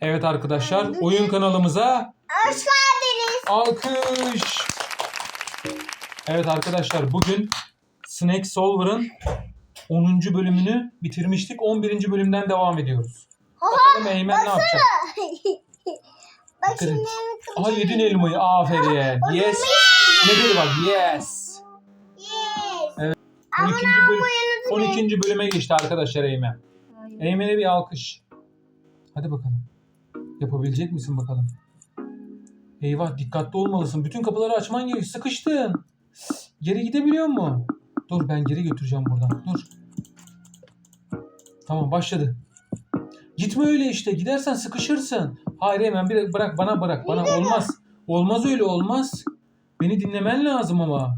Evet arkadaşlar oyun kanalımıza Hoş geldiniz. alkış. Evet arkadaşlar bugün Snake Solver'ın 10. bölümünü bitirmiştik. 11. bölümden devam ediyoruz. Bakalım Eymen ne yapacak? Bak Bakın. şimdi Aha yedin elmayı. Aferin. Yes. Ne dedi bak? Yes. Yes. 12. bölüm 12. bölüme geçti arkadaşlar Eymen. Eymen'e bir alkış. Hadi bakalım. Yapabilecek misin bakalım? Eyvah dikkatli olmalısın. Bütün kapıları açman gerekiyor. Sıkıştın. Geri gidebiliyor mu? Dur ben geri götüreceğim buradan. Dur. Tamam başladı. Gitme öyle işte. Gidersen sıkışırsın. Hayır hemen bir bırak bana bırak. Bana olmaz. Olmaz öyle olmaz. Beni dinlemen lazım ama.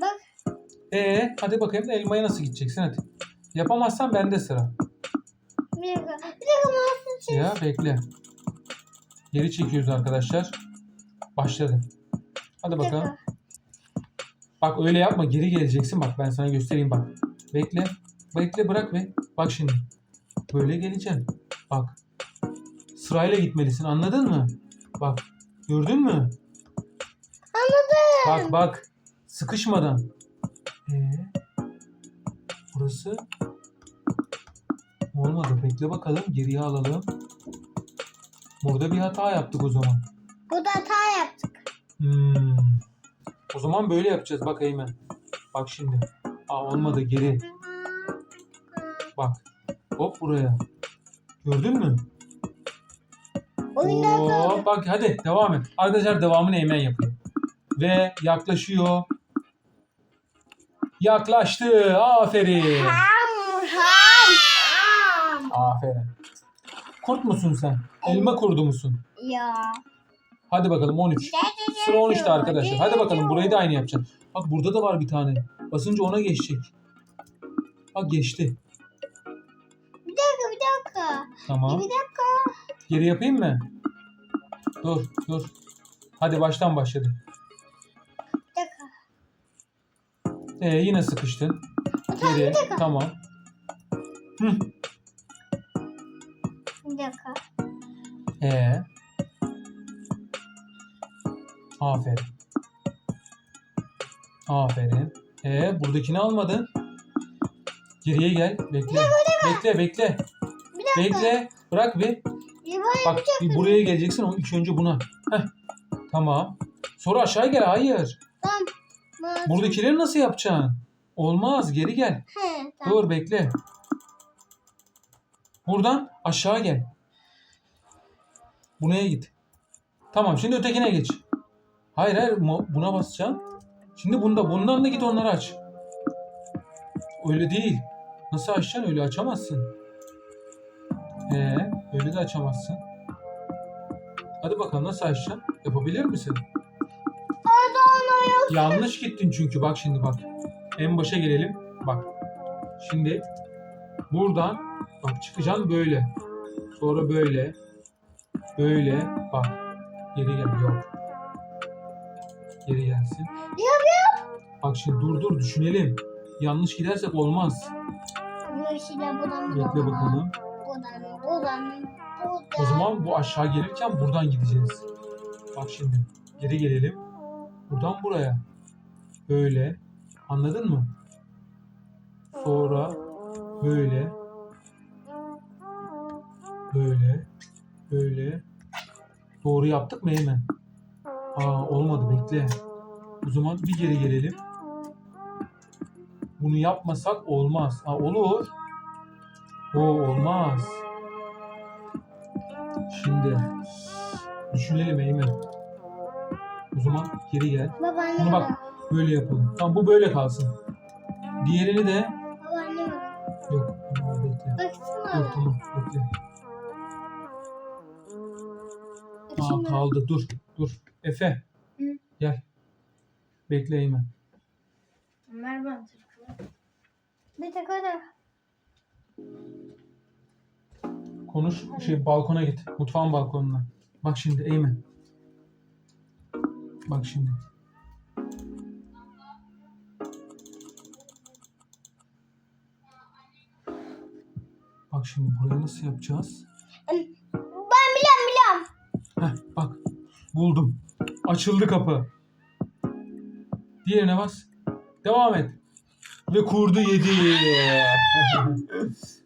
Bak. Ee, hadi bakayım elmaya nasıl gideceksin hadi. Yapamazsan bende sıra. Bir dakika. Bir dakika. Ya bekle. Geri çekiyoruz arkadaşlar. Başladı. Hadi bakalım. Bak öyle yapma. Geri geleceksin. Bak ben sana göstereyim bak. Bekle. Bekle bırak ve bak şimdi. Böyle geleceksin. Bak. Sırayla gitmelisin. Anladın mı? Bak. Gördün mü? Anladım. Bak bak. Sıkışmadan. Ee, burası olmadı. Bekle bakalım. Geriye alalım. Burada bir hata yaptık o zaman. Bu da hata yaptık. Hmm. O zaman böyle yapacağız. Bak Eymen. Bak şimdi. Aa olmadı. Geri. Bak. Hop buraya. Gördün mü? Oo, bak hadi devam et. Arkadaşlar devamını Eymen yapıyor. Ve yaklaşıyor. Yaklaştı. Aferin. Ham ham ham. Aferin. Kurt musun sen? Elma kurdu musun? Ya. Hadi bakalım 13. Sıra 13'te arkadaşlar. Hadi bakalım burayı da aynı yapacaksın. Bak burada da var bir tane. Basınca ona geçecek. Bak geçti. Bir dakika bir dakika. Tamam. Bir dakika. Geri yapayım mı? Dur dur. Hadi baştan başladı. Bir dakika. Ee, yine sıkıştın. Geri. Tamam. Hı. Bir dakika. Ee. Aferin. Aferin. Ee, buradakini almadın. Geriye gel. Bekle. Bekle, bekle. Bir dakika. Bekle. Bırak bir. Bir bak. Bak bir buraya geleceksin. o ilk önce buna. Heh. Tamam. Sonra aşağı gel. Hayır. Tamam. Buradakileri nasıl yapacaksın? Olmaz. Geri gel. He, tamam. Dur bekle. Buradan aşağı gel. Bunaya git. Tamam şimdi ötekine geç. Hayır hayır buna basacaksın. Şimdi bunda bundan da git onları aç. Öyle değil. Nasıl açacaksın öyle açamazsın. Ee, öyle de açamazsın. Hadi bakalım nasıl açacaksın? Yapabilir misin? Yanlış gittin çünkü bak şimdi bak. En başa gelelim. Bak. Şimdi buradan bak çıkacaksın böyle. Sonra böyle. Böyle. Bak. Geri gel. Yok. Geri gelsin. Bak şimdi dur dur düşünelim. Yanlış gidersek olmaz. Buradan Bekle bakalım. Buradan buradan buradan. O zaman bu aşağı gelirken buradan gideceğiz. Bak şimdi. Geri gelelim. Buradan buraya. Böyle. Anladın mı? Sonra böyle. Böyle. Böyle. Doğru yaptık mı Eymen? Aa olmadı bekle. O zaman bir geri gelelim. Bunu yapmasak olmaz. Ha olur. O olmaz. Şimdi düşünelim Eymen. O zaman geri gel. Babaanne Bunu bak böyle yapalım. Tamam bu böyle kalsın. Diğerini de. Yok. Bekle. Dur tamam bekle. Aa Şimdi- kaldı dur dur. Efe. Hı. Gel. Bekle Eymen. Bana telefonu. Bir dakika da. Konuş şey balkona git. Mutfağın balkonuna. Bak şimdi Eymen. Bak şimdi. Bak şimdi buraya nasıl yapacağız? Ben biliyorum biliyorum. Heh, bak buldum. Açıldı kapı. Diğerine bas. Devam et. Ve kurdu yedi.